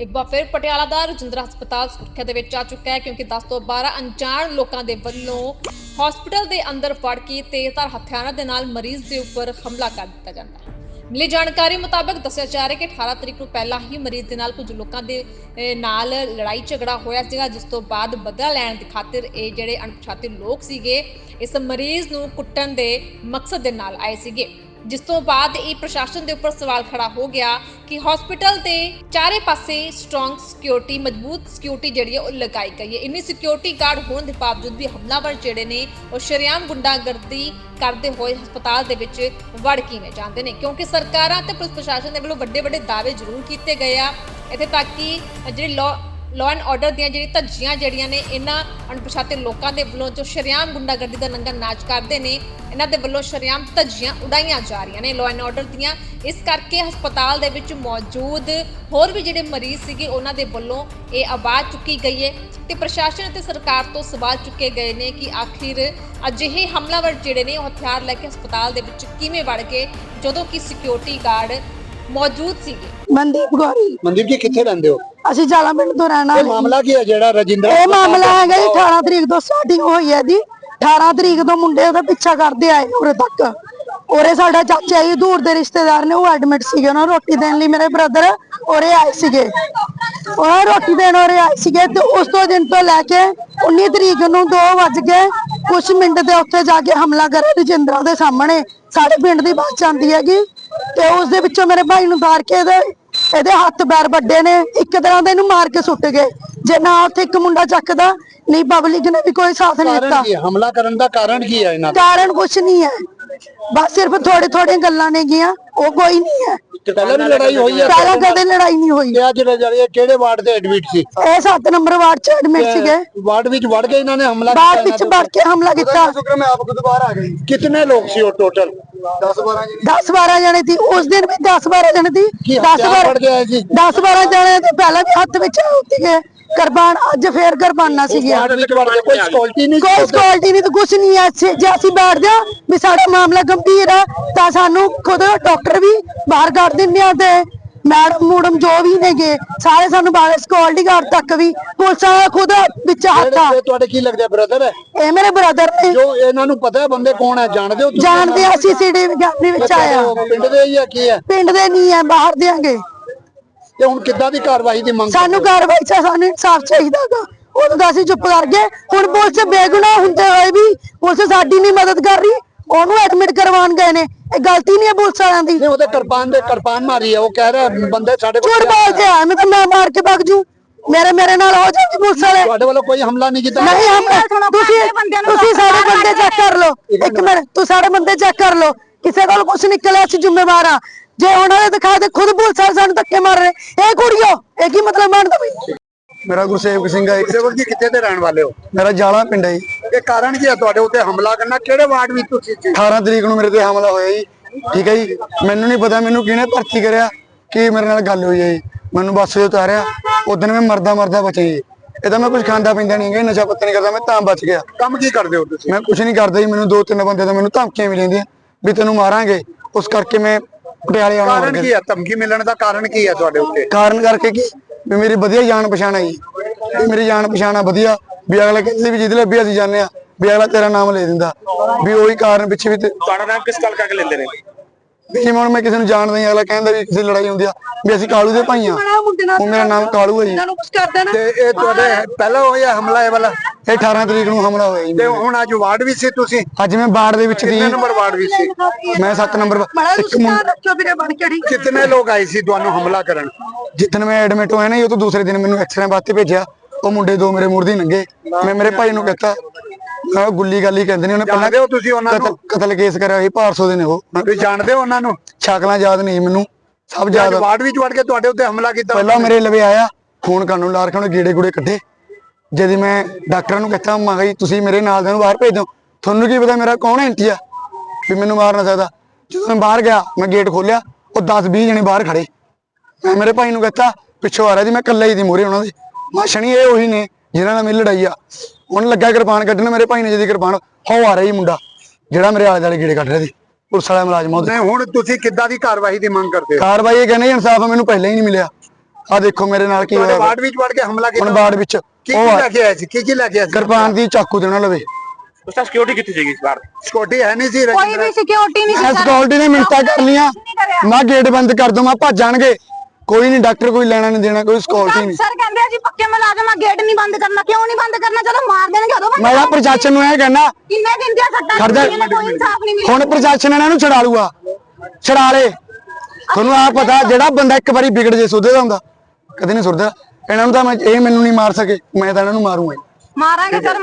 ਇੱਕ ਵਾਰ ਫਿਰ ਪਟਿਆਲਾ ਦਾ ਰਜਿੰਦਰਾ ਹਸਪਤਾਲ ਸੁਰੱਖਿਆ ਦੇ ਵਿੱਚ ਆ ਚੁੱਕਾ ਹੈ ਕਿਉਂਕਿ 10 ਤੋਂ 12 ਅਣਜਾਣ ਲੋਕਾਂ ਦੇ ਵੱਲੋਂ ਹਸਪਤਾਲ ਦੇ ਅੰਦਰ ਫੜ ਕੇ ਤੇਜ਼ਧਾਰ ਹਥਿਆਰਾਂ ਦੇ ਨਾਲ ਮਰੀਜ਼ ਦੇ ਉੱਪਰ ਹਮਲਾ ਕਰ ਦਿੱਤਾ ਜਾਂਦਾ ਹੈ। ਮਿਲੀ ਜਾਣਕਾਰੀ ਮੁਤਾਬਕ ਦੱਸਿਆ ਜਾ ਰਿਹਾ ਕਿ 18 ਤਰੀਕ ਨੂੰ ਪਹਿਲਾਂ ਹੀ ਮਰੀਜ਼ ਦੇ ਨਾਲ ਕੁਝ ਲੋਕਾਂ ਦੇ ਨਾਲ ਲੜਾਈ ਝਗੜਾ ਹੋਇਆ ਸੀਗਾ, ਜਿਸ ਤੋਂ ਬਾਅਦ ਬਦਲਾ ਲੈਣ ਦੀ ਖਾਤਰ ਇਹ ਜਿਹੜੇ ਅਣਪਛਾਤੇ ਲੋਕ ਸੀਗੇ, ਇਸ ਮਰੀਜ਼ ਨੂੰ ਕੁੱਟਣ ਦੇ ਮਕਸਦ ਦੇ ਨਾਲ ਆਏ ਸੀਗੇ। ਜਿਸ ਤੋਂ ਬਾਅਦ ਇਹ ਪ੍ਰਸ਼ਾਸਨ ਦੇ ਉੱਪਰ ਸਵਾਲ ਖੜਾ ਹੋ ਗਿਆ ਕਿ ਹਸਪੀਟਲ ਦੇ ਚਾਰੇ ਪਾਸੇ ਸਟਰੋਂਗ ਸਿਕਿਉਰਿਟੀ ਮਜ਼ਬੂਤ ਸਿਕਿਉਰਿਟੀ ਜਿਹੜੀ ਹੈ ਉਹ ਲਗਾਈ ਗਈ ਹੈ। ਇੰਨੀ ਸਿਕਿਉਰਿਟੀ ਗਾਰਡ ਹੋਣ ਦੇ ਬਾਵਜੂਦ ਵੀ ਹਮਲਾਵਰ ਜਿਹੜੇ ਨੇ, ਉਹ ਸ਼ਰੇਆਮ ਗੁੰਡਾਗਰਦੀ ਕਰਦੇ ਹੋਏ ਹਸਪਤਾਲ ਦੇ ਵਿੱਚ ਵੜ ਕਿਵੇਂ ਜਾਂਦੇ ਨੇ? ਕਿਉਂਕਿ ਸਰਕਾਰਾਂ ਤੇ ਪੁਲਿਸ ਪ੍ਰਸ਼ਾਸਨ ਦੇ ਵੱਲੋਂ ਵੱਡੇ ਵੱਡੇ ਦਾਅਵੇ ਜ਼ਰੂਰ ਕੀਤੇ ਗਏ ਆ। ਇੱਥੇ ਤੱਕ ਕਿ ਜਿਹੜੀ ਲਾਅ ਐਂਡ ਆਰਡਰ ਦੀਆਂ ਜਿਹੜੀ ਧੱਜੀਆਂ ਜਿਹੜੀਆਂ ਨੇ, ਇਹਨਾਂ ਅਣਪਛਾਤੇ ਲੋਕਾਂ ਦੇ ਵੱਲੋਂ ਜੋ ਸ਼ਰੇਆਮ ਗੁੰਡਾਗਰਦੀ ਦਾ ਨੰਗਾ ਨਾਚ ਕਰਦੇ ਨੇ, ਇਹਨਾਂ ਦੇ ਵੱਲੋਂ ਸ਼ਰੇਆਮ ਧੱਜੀਆਂ ਉਡਾਈਆਂ ਜਾ ਰਹੀਆਂ ਨੇ ਲਾਅ ਐਂਡ ਆਰਡਰ ਦੀਆਂ। ਇਸ ਕਰਕੇ ਹਸਪਤਾਲ ਦੇ ਵਿੱਚ ਮੌਜੂਦ ਹੋਰ ਵੀ ਜਿਹੜੇ ਮਰੀਜ਼ ਸੀਗੇ, ਉਹਨਾਂ ਦੇ ਵੱਲੋਂ ਇਹ ਆਵਾਜ਼ ਚੁੱਕੀ ਗਈ ਹੈ ਤੇ ਪ੍ਰਸ਼ਾਸਨ ਅਤੇ ਸਰਕਾਰ ਤੋਂ ਸਵਾਲ ਚੁੱਕੇ ਗਏ ਨੇ ਕਿ ਆਖਿਰ ਅਜਿਹੇ ਹਮਲਾਵਰ ਜਿਹੜੇ ਨੇ, ਉਹ ਹਥਿਆਰ ਲੈ ਕੇ ਹਸਪਤਾਲ ਦੇ ਵਿੱਚ ਕਿਵੇਂ ਵੜ ਗਏ? ਜਦੋਂ ਕਿ ਸਿਕਿਉਰਿਟੀ ਗਾਰਡ ਮੌਜੂਦ ਸੀਗੇ। ਮਨਦੀਪ ਗੌਰੀ ਮਨਦੀਪ ਜੀ ਕਿੱਥੇ ਰਹਿੰਦੇ ਹੋ? ਅਸੀਂ ਜਾਲਾ ਪਿੰਡ ਤੋਂ ਰਹਿਣ ਇਹ ਮਾਮਲਾ ਕੀ ਹੈ ਜਿਹੜਾ ਰਜਿੰਦਰਾ ਇਹ ਮਾਮਲਾ ਹੈਗਾ ਜੀ 18 ਤਰੀਕ ਤੋਂ ਸਟਾਰਟਿੰਗ ਹੋਈ ਹੈ ਜੀ। 18 ਤਰੀਕ ਤੋਂ ਮੁੰਡੇ ਉਹਦਾ ਪਿੱਛਾ ਕਰਦੇ ਆਏ ਉਰੇ ਤੱਕ। ਉਰੇ ਸਾਡਾ ਚਾਚਾ ਜੀ ਦੂਰ ਦੇ ਰਿਸ਼ਤੇਦਾਰ ਨੇ ਉਹ ਐਡਮਿਟ ਸੀਗੇ। ਉਹਨਾਂ ਨੂੰ ਰੋਟੀ ਦੇਣ ਲਈ ਮੇਰੇ ਬ੍ਰਦਰ ਉਰੇ ਆਏ ਸੀਗੇ। ਉਹ ਰੋਟੀ ਦੇਣ ਉਰੇ ਆਏ ਸੀਗੇ ਤੇ ਉਸ ਤੋਂ ਦਿਨ ਤੋਂ ਲੈ ਕੇ 19 ਤਰੀਕ ਨੂੰ 2 ਵਜ ਕੇ ਕੁਝ ਮਿੰਟ ਦੇ ਉੱਤੇ ਜਾ ਕੇ ਹਮਲਾ ਕਰਿਆ ਰਜਿੰਦਰਾ ਦੇ ਸਾਹਮਣੇ। ਸਾਡੇ ਪਿੰਡ ਦੀ ਬੱਸ ਜਾਂਦੀ ਹੈਗੀ। ਤੇ ਉਸ ਦੇ ਵਿੱਚੋਂ ਮੇਰੇ ਭਾਈ ਨੂੰ ਧਾਰ ਕੇ ਇਹਦੇ ਇਹਦੇ ਹੱਥ ਪੈਰ ਵੱਡੇ ਨੇ। ਇੱਕ ਤਰ੍ਹਾਂ ਦੇ ਇਹਨੂੰ ਮਾਰ ਕੇ ਸੁੱਟ ਗਏ। ਜੇ ਨਾ ਉੱਥੇ ਇੱਕ ਮੁੰਡਾ ਚੱਕਦਾ ਨਹੀਂ ਪਬਲਿਕ ਨੇ ਵੀ ਕੋਈ ਸਾਥ ਨਹੀਂ ਦਿੱਤਾ। ਕਾਰਨ ਕੀ ਹੈ? ਹਮਲਾ ਕਰਨ ਦਾ ਕਾਰਨ ਕੀ ਹੈ ਇਹਨਾਂ ਦਾ? ਕਾਰਨ ਕੁਛ ਨਹੀਂ ਹੈ। ਬਸ ਸਿਰਫ ਥੋੜੇ ਥੋੜੇ ਗੱਲਾਂ ਨੇ ਗੀਆਂ ਉਹ ਕੋਈ ਨਹੀਂ ਹੈ। ਪਹਿਲਾਂ ਵੀ ਲੜਾਈ ਹੋਈ ਹੈ ਪਹਿਲਾਂ ਕਦੇ ਲੜਾਈ ਨਹੀਂ ਹੋਈ। ਤੇ ਅੱਜ ਜਿਹੜੇ ਕਿਹੜੇ ਵਾਰਡ ਦੇ ਐਡਮਿਟ ਸੀ? ਇਹ 7 ਨੰਬਰ ਵਾਰਡ ਚ ਐਡਮਿਟ ਸੀਗੇ। ਵਾਰਡ ਵਿੱਚ ਵੜ ਕੇ ਇਹਨਾਂ ਨੇ ਹਮਲਾ ਬਾਹਰ ਵਿੱਚ ਵੜ ਕੇ ਹਮਲਾ ਕੀਤਾ। ਸ਼ੁਕਰ ਮੈਂ ਆਪ ਖੁਦ ਬਾਹਰ ਆ ਗਈ ਕਿੰਨੇ ਲੋਕ ਸੀ ਉਹ ਟੋਟਲ 10 12 10 12 ਜਣੇ ਸੀ। ਉਸ ਦਿਨ ਵੀ 10 12 ਜਣੇ ਸੀ। ਕੀ 10 ਹਥਿਆਰ ਫੜ ਕੇ ਆਏ ਸੀ? 10 12 ਜਣੇ ਤੇ ਪਹਿਲਾਂ ਵੀ ਹੱਥ ਵਿੱਚ ਸੀਗੇ ਕਿਰਪਾਨ ਅੱਜ ਫੇਰ ਕਿਰਪਾਨਾਂ ਸੀਗੀਆਂ। ਵਾਰਡ ਵਿੱਚ ਵੜ ਕੇ ਕੋਈ ਸਕਿਉਰਟੀ ਨਹੀਂ ਕੋਈ ਸਕਿਉਰਟੀ ਨਹੀਂ ਤੇ ਕੁਛ ਨਹੀਂ ਹੈ ਜੇ ਅਸੀਂ ਬੈਠ ਜਾ ਵੀ ਸਾਡਾ ਮਾਮਲਾ ਗੰਭੀਰ ਹੈ ਤਾਂ ਸਾਨੂੰ ਖੁਦ ਡਾਕਟਰ ਵੀ ਬਾਹਰ ਕੱਢ ਦਿੰਦੇ ਆ ਤੇ ਮੈਡਮ ਮੂਡਮ ਜੋ ਵੀ ਨੇਗੇ ਸਾਰੇ ਸਾਨੂੰ ਬਾਹਰ ਸਕਿਉਰਟੀ ਗਾਰਡ ਤੱਕ ਵੀ ਪੁਲਿਸ ਵਾਲਾ ਖੁਦ ਵਿੱਚ ਹੱਥ ਆ। ਤੁਹਾਡੇ ਕੀ ਲੱਗਦਾ ਬ੍ਰਦਰ ਇਹ ਮੇਰੇ ਬ੍ਰਦਰ ਨੇ। ਜੋ ਇਹਨਾਂ ਨੂੰ ਪਤਾ ਹੈ ਬੰਦੇ ਕੌਣ ਹੈ ਜਾਣਦੇ ਹੋ? ਜਾਣਦੇ ਆ ਸੀਸੀਟੀਵੀ ਵਿੱਚ ਆਇਆ ਪਿੰਡ ਦੇ ਹੀ ਆ ਕੀ ਹੈ? ਪਿੰਡ ਦੇ ਨਹੀਂ ਹੈ ਬਾਹਰ ਦੇਾਂਗੇ ਤੇ ਹੁਣ ਕਿੱਦਾਂ ਦੀ ਕਾਰਵਾਈ ਦੀ ਮੰਗ ਸਾਨੂੰ ਕਾਰਵਾਈ ਚ ਸਾਨੂੰ ਇਨਸਾਫ ਚਾਹੀਦਾਗਾ ਉਦੋਂ ਤਾਂ ਅਸੀਂ ਚੁੱਪ ਕਰ ਗਏ। ਹੁਣ ਪੁਲਿਸ ਬੇਗੁਨਾਹ ਹੁੰਦੇ ਹੋਏ ਵੀ ਪੁਲਿਸ ਸਾਡੀ ਨਹੀਂ ਮਦਦ ਕਰ ਰਹੀ ਉਹਨੂੰ ਐਡਮਿਟ ਕਰਵਾਉਣ ਗਏ ਨੇ। ਇਹ ਗਲਤੀ ਨਹੀਂ ਹੈ ਪੁਲਿਸ ਵਾਲਿਆਂ ਦੀ। ਨਹੀਂ ਉਹਦੇ ਕਿਰਪਾਨ ਦੇ ਕਿਰਪਾਨ ਮਾਰੀ ਹੈ ਉਹ ਕਹਿ ਰਿਹਾ ਬੰਦੇ ਸਾਡੇ ਕੋਲ ਝੂਠ ਬੋਲਦੇ ਆ ਮੈਂ ਤਾਂ ਮੈਂ ਮਾਰ ਕੇ ਭੱਜ ਜੂ। ਮੇਰੇ ਮੇਰੇ ਨਾਲ ਹੋ ਜਾਊਗੀ ਪੁਲਿਸ ਵਾਲੇ। ਤੁਹਾਡੇ ਵੱਲੋਂ ਕੋਈ ਹਮਲਾ ਨਹੀਂ ਕੀਤਾ। ਨਹੀਂ ਹਮ ਤੁਸੀਂ ਤੁਸੀਂ ਸਾਡੇ ਬੰਦੇ ਚੈੱਕ ਕਰ ਲਓ। ਇੱਕ ਮਿੰਟ। ਤੂੰ ਸਾਡੇ ਬੰਦੇ ਚੈੱਕ ਕਰ ਲਓ। ਕਿਸੇ ਕੋਲ ਕੁਝ ਨਿਕਲਿਆ ਅਸੀਂ ਜ਼ਿੰਮੇਵਾਰ ਆ। ਜੇ ਉਹਨਾਂ ਨੇ ਦਿਖਾ ਦੇ ਖੁਦ ਪੁਲਿਸ ਵਾਲੇ ਸਾਨੂੰ ਧੱਕੇ ਮਾਰ ਰਹੇ ਇਹ ਕੁੜੀਓ ਇਹ ਕੀ ਮਤਲਬ ਬਣਦਾ ਬਈ ਮੇਰਾ ਗੁਰਸੇਵਕ ਸਿੰਘ ਹੈ ਸੇਵਕ ਜੀ ਕਿੱਥੇ ਦੇ ਰਹਿਣ ਵਾਲੇ ਹੋ? ਮੇਰਾ ਜਾਲਾ ਪਿੰਡ ਹੈ ਜੀ। ਇਹ ਕਾਰਨ ਕੀ ਹੈ ਤੁਹਾਡੇ ਉੱਤੇ ਹਮਲਾ ਕਰਨਾ ਕਿਹੜੇ ਵਾਰਡ ਵਿੱਚ ਤੁਸੀਂ ਸੀ 18 ਤਰੀਕ ਨੂੰ ਮੇਰੇ ਤੇ ਹਮਲਾ ਹੋਇਆ ਜੀ। ਠੀਕ ਹੈ ਜੀ। ਮੈਨੂੰ ਨਹੀਂ ਪਤਾ ਮੈਨੂੰ ਕਿਹਨੇ ਭਰਤੀ ਕਰਿਆ ਕੀ ਮੇਰੇ ਨਾਲ ਗੱਲ ਹੋਈ ਹੈ ਜੀ। ਮੈਨੂੰ ਬੱਸ ਤੋਂ ਉਤਾਰਿਆ। ਉਦੋਂ ਮੈਂ ਮਰਦਾ ਮਰਦਾ ਬਚਿਆ ਜੀ। ਇਹ ਤਾਂ ਮੈਂ ਕੁਝ ਖਾਂਦਾ ਪੀਂਦਾ ਨਹੀਂ ਗਾ ਨਸ਼ਾ ਪੱਤਾ ਨਹੀਂ ਕਰਦਾ ਮੈਂ ਤਾਂ ਬਚ ਗਿਆ। ਕੰਮ ਕੀ ਕਰਦੇ ਹੋ ਤੁਸੀਂ? ਮੈਂ ਕੁਝ ਨਹੀਂ ਕਰਦਾ ਜੀ ਮੈਨੂੰ ਦੋ ਤਿੰਨ ਬੰਦੇ ਤਾਂ ਮੈਨੂੰ ਧਮਕੀਆਂ ਵੀ ਲੈਂਦੀਆਂ ਵੀ ਤੈਨੂੰ ਮਾਰਾਂਗੇ। ਉਸ ਕਰਕੇ ਮੈਂ ਪਟਿਆਲੇ ਆਉਣਾ ਕਾਰਨ ਕੀ ਹੈ ਧਮਕੀ ਮਿਲਣ ਦਾ ਕਾਰਨ ਕੀ ਹੈ ਤੁਹਾਡੇ ਉੱਤੇ? ਕਾਰਨ ਕਰਕੇ ਕੀ? ਵੀ ਮੇਰੀ ਵਧੀਆ ਜਾਣ ਪਛਾਣ ਹੈ ਜੀ। ਵੀ ਮੇਰੀ ਜਾਣ ਪਛਾਣ ਆ ਵਧੀਆ। ਵੀ ਅਗਲਾ ਕਹਿੰਦੇ ਵੀ ਜਿਹਦੇ ਲੱਭੀ ਅਸੀਂ ਆ ਵੀ ਅਗਲਾ ਤੇਰਾ ਨਾਮ ਲੈ ਦਿੰਦਾ। ਵੀ ਉਹੀ ਕਾਰਨ ਪਿੱਛੇ ਵੀ ਤੇ ਤੁਹਾਡਾ ਨਾਮ ਕਿਸ ਗੱਲ ਕਰਕੇ ਲੈਂਦੇ ਨੇ? ਵੀ ਜਿਵੇਂ ਹੁਣ ਮੈਂ ਕਿਸੇ ਨੂੰ ਜਾਣਦਾ ਨਹੀਂ ਅਗਲਾ ਕਹਿੰਦਾ ਵੀ ਕਿਸੇ ਦੀ ਲੜਾਈ ਹੁੰਦੀ ਆ ਵੀ ਅਸੀਂ ਕਾਲੂ ਦੇ ਭਾਈ ਆ ਉਹ ਮੇਰਾ ਨਾਮ ਕਾਲੂ ਹੈ ਜੀ। ਕੁਝ ਕਰ ਦੇਣਾ ਤੇ ਇਹ ਤੁਹਾਡੇ ਪਹਿਲਾਂ ਹੋਇਆ ਹਮਲਾ ਇਹ ਵਾਲਾ? ਇਹ 18 ਤਰੀਕ ਨੂੰ ਹਮਲਾ ਹੋਇਆ ਜੀ ਤੇ ਹੁਣ ਅੱਜ ਵਾਰਡ ਵਿੱਚ ਸੀ ਤੁਸੀਂ? ਅੱਜ ਮੈਂ ਬਾੜ ਦੇ ਵਿੱਚ ਦੀ ਕਿੰਨੇ ਨੰਬਰ ਵਾਰਡ ਵਿੱਚ ਸੀ? ਮੈਂ 7 ਨੰਬਰ ਬੜਾ ਇੱਕ ਮੁੰ- ਰੱਖਿਓ ਵੀਰੇ ਬਣ ਕੇ ਅੜੀ ਕਿੰਨੇ ਲੋਕ ਆਏ ਸੀ ਤੁਹਾਨੂੰ ਹਮਲਾ ਕਰਨ? ਜਿੱਦਣ ਮੈਂ ਐਡਮਿਟ ਹੋਇਆ ਨਾ ਜੀ, ਉਹ ਤੋਂ ਦੂਸਰੇ ਦਿਨ ਮੈਨੂੰ ਐਕਸਰੇ ਵਾਸਤੇ ਭੇਜਿਆ। ਉਹ ਮੁੰਡੇ ਦੋ ਮੇਰੇ ਮੂਰਦੀ ਨੰਗੇ। ਮੈਂ ਮੇਰੇ ਭਾਈ ਨੂੰ ਕਹਤਾ ਮੈਂ ਗੁੱਲੀ ਗਾਲੀ ਕਹਿੰਦੇ ਨੇ ਉਹਨੇ ਜਾਣਦੇ ਹੋ ਤੁਸੀਂ ਉਹਨਾਂ ਕਤਲ ਨੂੰ? ਕਤਲ ਕੇਸ ਕਰਿਆ ਸੀ ਭਾਰਸੋ ਦੇ ਨੇ ਉਹ। ਤੁਸੀਂ ਜਾਣਦੇ ਹੋ ਉਹਨਾਂ ਨੂੰ? ਸ਼ਕਲਾਂ ਯਾਦ ਨਹੀਂ ਮੈਨੂੰ ਸਭ ਅੱਜ ਯਾਦ ਆ। ਵਾਰਡ ਵਿੱਚ ਵੜ ਕੇ ਤੁਹਾਡੇ ਉੱਤੇ ਹਮਲਾ ਕੀਤਾ? ਪਹਿਲਾਂ ਮੇਰੇ ਲਵੇ ਆਇਆ ਫੋਨ ਕਰਨ ਨੂੰ ਲਾ ਰੱਖਿਆ ਉਹਨੇ ਗੇੜੇ ਗੂੜੇ ਕੱਢੇ। ਜਦ ਮੈਂ ਡਾਕਟਰਾਂ ਨੂੰ ਕਹਤਾ ਮੈਂ ਕਿਹਾ ਜੀ ਤੁਸੀਂ ਮੇਰੇ ਨਾਲ ਦੇ ਨੂੰ ਬਾਹਰ ਭੇਜ ਦਿਓ। ਤੁਹਾਨੂੰ ਕੀ ਪਤਾ ਮੇਰਾ ਕੌਣ ਐਂਟੀ ਆ? ਵੀ ਮੈਨੂੰ ਮਾਰ ਨਾ ਸਕਦਾ। ਜਦੋਂ ਮੈਂ ਬਾਹਰ ਗਿਆ ਮੈਂ ਗੇਟ ਖੋਲਿਆ ਉਹ 10 20 ਜਣੇ ਬਾਹਰ ਖੜੇ ਮੈਂ ਮੇਰੇ ਭਾਈ ਨੂੰ ਕਹਤਾ ਪਿੱਛੋਂ ਆ ਰਿਹਾ ਮੈਂ ਇਕੱਲਾ ਹੀ ਦੀ ਮੂਹਰੇ ਉਹਨਾਂ ਦੇ। ਮਾਸ਼ਣੀ ਇਹ ਉਹੀ ਨੇ ਜਿਨ੍ਹਾਂ ਨਾਲ ਮੇਰੀ ਲੜਾਈ ਆ। ਉਹਨੇ ਲੱਗਾ ਕਿਰਪਾਨ ਕੱਢਣ ਮੇਰੇ ਭਾਈ ਨੇ ਜਦੀ ਕਿਰਪਾਨ ਹੋ ਆ ਰਹੀ ਮੁੰਡਾ ਜਿਹੜਾ ਮੇਰੇ ਆਲੇ ਦੁਆਲੇ ਗੇੜੇ ਕੱਢ ਰਿਹਾ ਸੀ। ਪੁਲਿਸ ਵਾਲਾ ਮੁਲਾਜ਼ਮ ਉਹਦੇ। ਹੁਣ ਤੁਸੀਂ ਕਿੱਦਾਂ ਦੀ ਕਾਰਵਾਈ ਦੀ ਮੰਗ ਕਰਦੇ ਹੋ? ਕਾਰਵਾਈ ਇਹ ਕਹਿੰਦੇ ਇਨਸਾਫ ਮੈਨੂੰ ਪਹਿਲਾਂ ਹੀ ਨਹੀਂ ਮਿਲਿਆ। ਆ ਦੇਖੋ ਮੇਰੇ ਨਾਲ ਕੀ ਹੋਇਆ ਵਾਰਡ ਵਿੱਚ ਵੜ ਕੇ ਹਮਲਾ ਕੀਤਾ? ਹੁਣ ਬਾੜ ਵਿੱਚ ਕੀ ਕੀ ਲੈ ਕੇ ਆਏ ਸੀ? ਕੀ ਕੀ ਲੈ ਕੇ ਆਏ ਸੀ? ਕਿਰਪਾਨ ਦੀ ਚਾਕੂ ਦੇ ਉਹਨਾਂ ਲਵੇ ਉਸ ਸਿਕਿਉਰਿਟੀ ਕਿੱਥੇ ਸੀਗੀ ਇਸ ਵਾਰ? ਸਕੋਟੀ ਹੈ ਨਹੀਂ ਸੀ ਕੋਈ ਵੀ ਸਿਕਿਉਰਿਟੀ ਨਹੀਂ ਐਸ ਗੋਲਡੀ ਨੇ ਮਿੰਤਾ ਕਰ ਲੀਆਂ ਮੈਂ ਗੇਟ ਬੰਦ ਕਰ ਦਵਾਂ ਭੱਜ ਜਾਣਗੇ। ਕੋਈ ਨਹੀਂ ਡਾਕਟਰ ਕੋਈ ਲੈਣਾ ਨਹੀਂ ਦੇਣਾ ਕੋਈ ਸਕਿਉਰਟੀ ਨਹੀਂ। ਸਰ ਕਹਿੰਦੇ ਆ ਜੀ ਪੱਕੇ ਮੁਲਾਜ਼ਮ ਆ ਗੇਟ ਨਹੀਂ ਬੰਦ ਕਰਨਾ। ਕਿਉਂ ਨਹੀਂ ਬੰਦ ਕਰਨਾ? ਜਦੋਂ ਮਾਰ ਦੇਣਗੇ ਉਦੋਂ ਬੰਦ ਮੈਂ ਤਾਂ ਪ੍ਰਸ਼ਾਸਨ ਨੂੰ ਇਹ ਕਹਿਣਾ। ਕਿੰਨੇ ਦਿਨ ਦੀਆਂ ਸੱਟਾਂ ਖੜਦਾ ਲੱਗੀਆਂ ਨੇ, ਕੋਈ ਇਨਸਾਫ ਨਹੀਂ ਮਿਲਿਆ। ਹੁਣ ਪ੍ਰਸ਼ਾਸਨ ਇਹਨਾਂ ਨੂੰ ਛਡਾ ਲੂਗਾ। ਛਡਾ ਲੇ। ਤੁਹਾਨੂੰ ਆ ਪਤਾ ਜਿਹੜਾ ਬੰਦਾ ਇੱਕ ਵਾਰੀ ਵਿਗੜ ਜੇ ਸੁਧੇ ਦਾ ਹੁੰਦਾ। ਕਦੇ ਨਹੀਂ ਸੁਧਦਾ ਇਹਨਾਂ ਨੂੰ ਤਾਂ ਮੈਂ ਇਹ ਮੈਨੂੰ ਨਹੀਂ ਮਾਰ ਸਕੇ ਮੈਂ ਤਾਂ ਇਹਨਾਂ ਨੂੰ ਮਾਰੂੰਗਾ। ਮਾਰਾਂਗੇ ਸਰ